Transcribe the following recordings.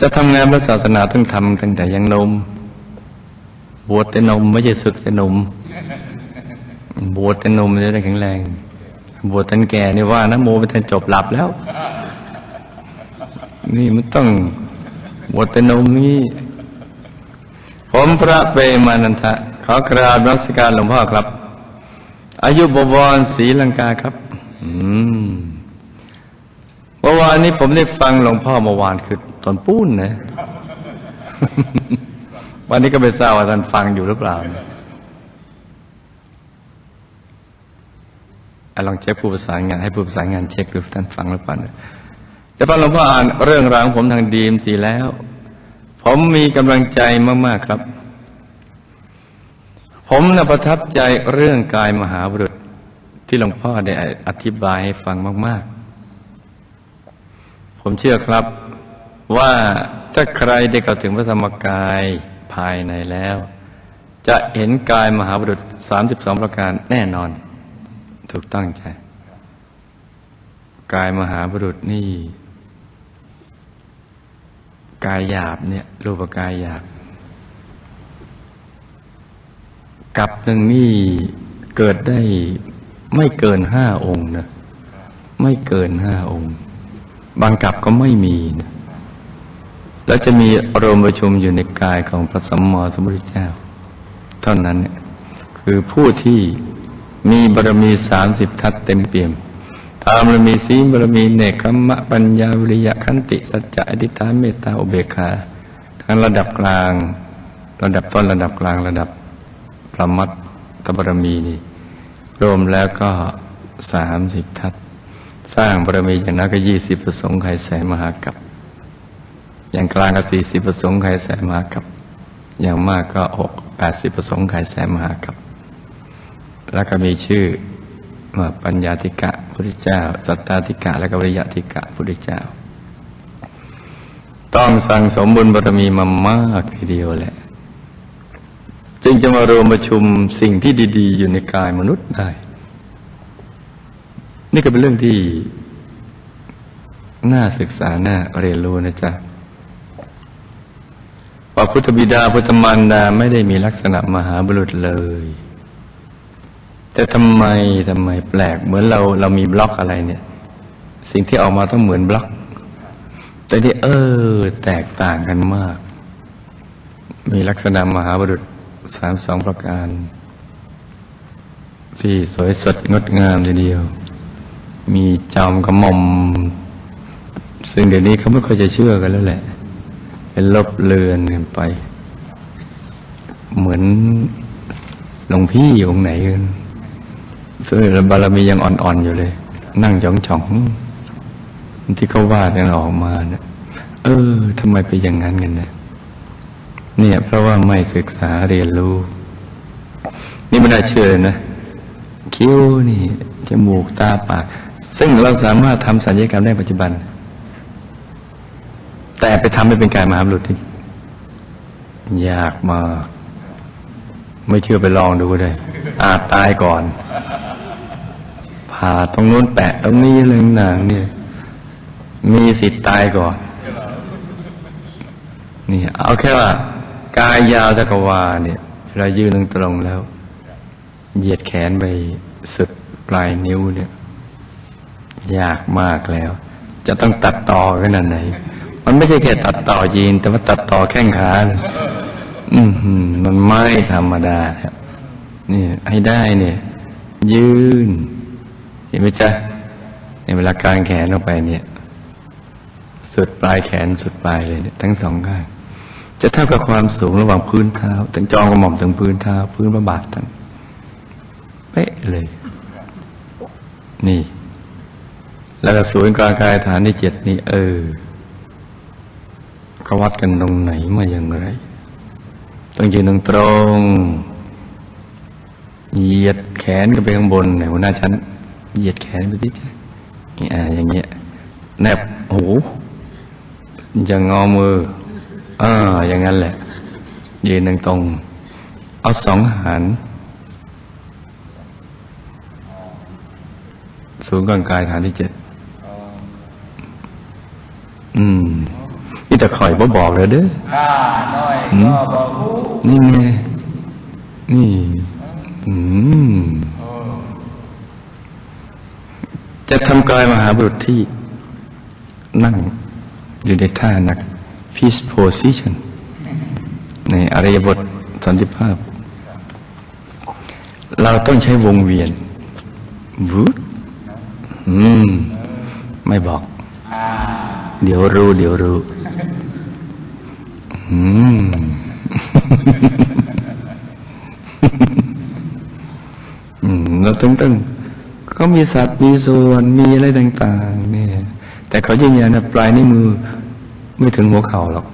จะทำงานพระศาสนาต้องทำตั้งแต่ยังนม บวชแต่นมไม่ใช่ศึกแต่นม บวชแต่นมจะได้แข็งแรง บวชตันแก่นี่ว่านะโมไปทันจบหลับแล้ว นี่มันต้องบวชแต่นมนี่ผมพระเปรมานันทะ ขอกราบนมัสการหลวงพ่อครับ อายุบวรศรีลังกาครับ อืมเมื่อวานนี้ผมได้ฟังหลวงพ่อเมื่อวานคือ ตอนปุ้นนะวันนี้ก็ไปทราบว่าท่านฟังอยู่หรือเปล่านะลองเช็คผู้ประสานงานให้ผู้ประสานงานเช็คดูท่านฟังหรือเปล่านะจะฟังหลวงพ่ออ่านเรื่องราวของผมทางดีมสีแล้ว ผมมีกำลังใจมาก ๆ ครับ ผมนะประทับใจเรื่องกายมหาบุรุษที่หลวงพ่อได้อธิบายให้ฟังมาก ๆ ผมเชื่อครับ ว่าถ้าใครได้เข้าถึงพระธรรมกายภายในแล้ว จะเห็นกายมหาบุรุษ 32 ประการแน่นอน ถูกต้องใจกายมหาบุรุษนี่ กายหยาบเนี่ยรูปกายหยาบกับหนึ่งนี่เกิดได้ไม่เกินห้าองค์นะไม่เกินห้าองค์ บางกับก็ไม่มีนะ แล้วจะมีอารมณ์ประชุมอยู่ในกายของพระสัมมาสัมพุทธเจ้า เท่านั้นเนี่ยคือผู้ที่มีบารมีสามสิบทัศเต็มเปี่ยมตามบารมีสีบารมีเนคขมะปัญญาวิริยะขันติ สัจจะอธิษฐานเมตตาอุเบกขาทั้งระดับกลาง ระดับต้นระดับกลางระดับพระมัตตบารมีนี่รวมแล้วก็สามสิบทัศสร้างบารมีอย่างนั้นก็ยี่สิบประสงค์ไขแสนมหากับ อย่างกลางก็สี่สิบประสงค์ไขแสมหากับ อย่างมากก็หกแปดสิบประสงค์ไขแสมหากับ แล้วก็มีชื่อว่าปัญญาธิกะพุทธเจ้าสัตตาธิกะและก็วิริยะธิกะพุทธเจ้า ต้องสั่งสมบุญบารมีมามากทีเดียวแหละ จึงจะมารวมประชุมสิ่งที่ดี ๆ อยู่ในกายมนุษย์ได้ นี่ก็เป็นเรื่องที่น่าศึกษาน่าเรียนรู้นะจ๊ะ ว่าพุทธบิดาพุทธมารดาไม่ได้มีลักษณะมหาบุรุษเลย แต่ทำไมทำไมแปลก เหมือนเราเรามีบล็อกอะไรเนี่ย สิ่งที่ออกมาต้องเหมือนบล็อก แต่ที่เออ แตกต่างกันมาก มีลักษณะมหาบุรุษสามสองประการ ที่สวยสดงดงามทีเดียว มีจอมกระหม่อม ซึ่งเดี๋ยวนี้เขาไม่ค่อยจะเชื่อกันแล้วแหละ ลบเลือนกันไป เหมือนหลวงพี่องค์ไหนกันซึ่งบารมียังอ่อนๆอยู่เลย นั่งจ้องจ่องๆที่เขาวาดกันออกมาเนี่ยเออทำไมเป็นอย่างนั้นกันเนี่ยเนี่ย เพราะว่าไม่ศึกษาเรียนรู้ นี่ไม่น่าเชื่อนะคิ้วนี่จมูกตาปาก ซึ่งเราสามารถทำสัญญกรรมได้ปัจจุบัน แต่ไปทำให้เป็นกายมหาบุรุษนี่ยากมาก ไม่เชื่อไปลองดูเลยอาจตายก่อนผ่าตรงนู้นแปะตรงนี้เรื่องหนังเนี่ย มีสิทธิ์ตายก่อน นี่เอาแค่ว่า กายยาวจักรวาเนี่ยเรายืนตรงแล้ว เหยียดแขนไปสุดปลายนิ้วเนี่ย ยากมากแล้ว จะต้องตัดต่อขนาดไหน มันไม่ใช่แค่ตัดต่อยีน แต่ว่าตัดต่อแข้งขาเลยอืมหืมมันไม่ธรรมดาครับนี่ให้ได้เนี่ย ยืนเห็นไหมจ๊ะในเวลากางแขนออกไปเนี่ย สุดปลายแขนสุดปลายเลยเนี่ยทั้งสองข้างจะเท่ากับความสูงระหว่างพื้นเท้าถึงจองกระหม่อมถึงพื้นเท้า พื้นพระบาทท่านเป๊ะเลย นี่ แล้วก็ศูนย์กลางกายฐานที่เจ็ดนี่ เออ เขาวัดกันตรงไหนมาอย่างไร ต้องยืนตรงตรงๆเหยียดแขนกันไปข้างบนไหนหัวหน้าชั้นเหยียดแขนไปที่นี่อ่าอย่างเงี้ย แนบหูอย่างงอมืออ่าอย่างนั้นแหละ ยืนตรงตรงๆเอาสองหารศูนย์กลางกายฐานที่เจ็ด อืม นี่จะคอยบ่บอกเลยเด้อข้าน้อยก็บอกรู้นี่ไงนี่อืมจะทำกายมหาบุรุษที่ นั่งอยู่ในท่านัก peace position ในอริยบทสันติภาพ เราต้องใช้วงเวียนวูดอืม ไม่บอกอ่าเดี๋ยวรู้ เดี๋ยวรู้ อืมอืมเราต้งต้งเขามีสัตว์มีส่วนมีอะไรต่าง ๆ เนี่ย แต่เขายืนยันนะปลายนิ้วมือ ไม่ถึงหัวเข่าหรอก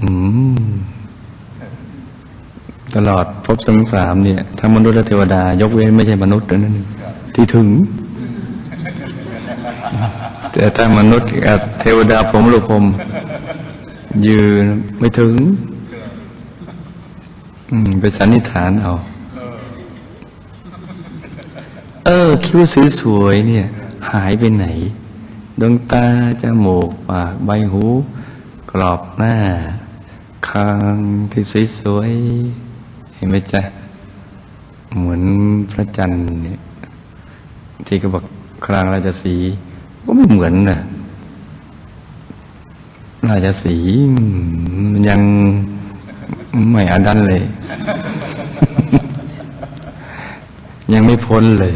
อืมตลอดภพสังสามเนี่ยทั้งมนุษย์และเทวดายกเว้นไม่ใช่มนุษย์นั้นที่ถึง แต่ถ้ามนุษย์กับเทวดาผมหรือผม ยืนไม่ถึงอืมไปสันนิษฐานเอา เออ คิ้วสวยๆเนี่ย หายไปไหน ดวงตา จมูก ปาก ใบหู กรอบหน้า คางที่สวยๆ เห็นไหมจ๊ะ เหมือนพระจันทร์เนี่ย ที่ก็บอกครางราชสี ก็ไม่เหมือนน่ะ ราชสีห์มันยังไม่อาดันเลย ยังไม่พ้นเลย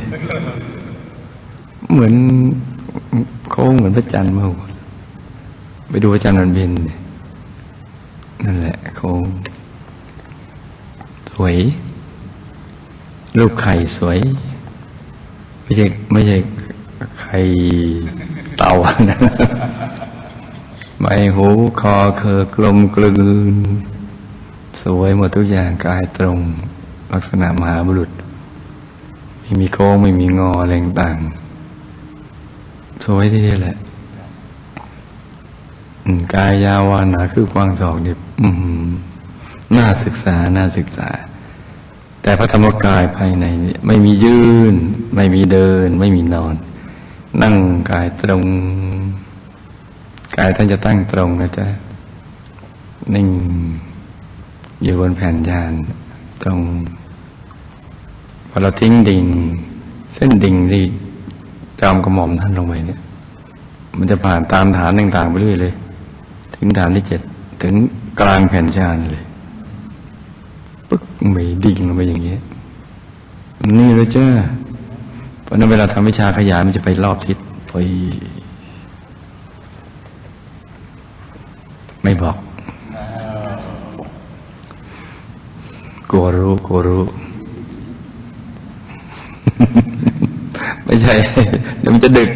เหมือนโค้งเหมือนพระจันทร์เมื่อวานไปดูพระจันทร์มันบินนั่นแหละโค้งสวย ลูกไข่สวย ไม่ใช่ไม่ใช่ไข่เต่านะ ใบหูคอเคอกลมกลืน สวยหมดทุกอย่างกายตรง ลักษณะมหาบุรุษ ไม่มีโค้งไม่มีงออะไรต่าง สวยที่นี่แหละกายยาวานาคือกว้างศอกนี่อืมน่าศึกษา น่าศึกษา แต่พระธรรมกายภายในนี่ไม่มียืน ไม่มีเดิน ไม่มีนอน นั่งกายตรง กายท่านจะตั้งตรงนะจ๊ะ นิ่ง อยู่บนแผ่นยานตรง พอเราทิ้งดิ่ง เส้นดิ่งที่จอมกระหม่อมท่านลงไปเนี่ย มันจะผ่านตามฐานต่างๆไปเรื่อยเลย ถึงฐานที่เจ็ดถึงกลางแผ่นชานเลยปึ๊กไม่ดิ่งลงไปอย่างเงี้ยนี่เลยจ้าเพราะนั้นเวลาทำวิชาขยายมันจะไปรอบทิศไป ไม่บอก กลัวรู้กลัวรู้ ไม่ใช่ เดี๋ยวมันจะดึก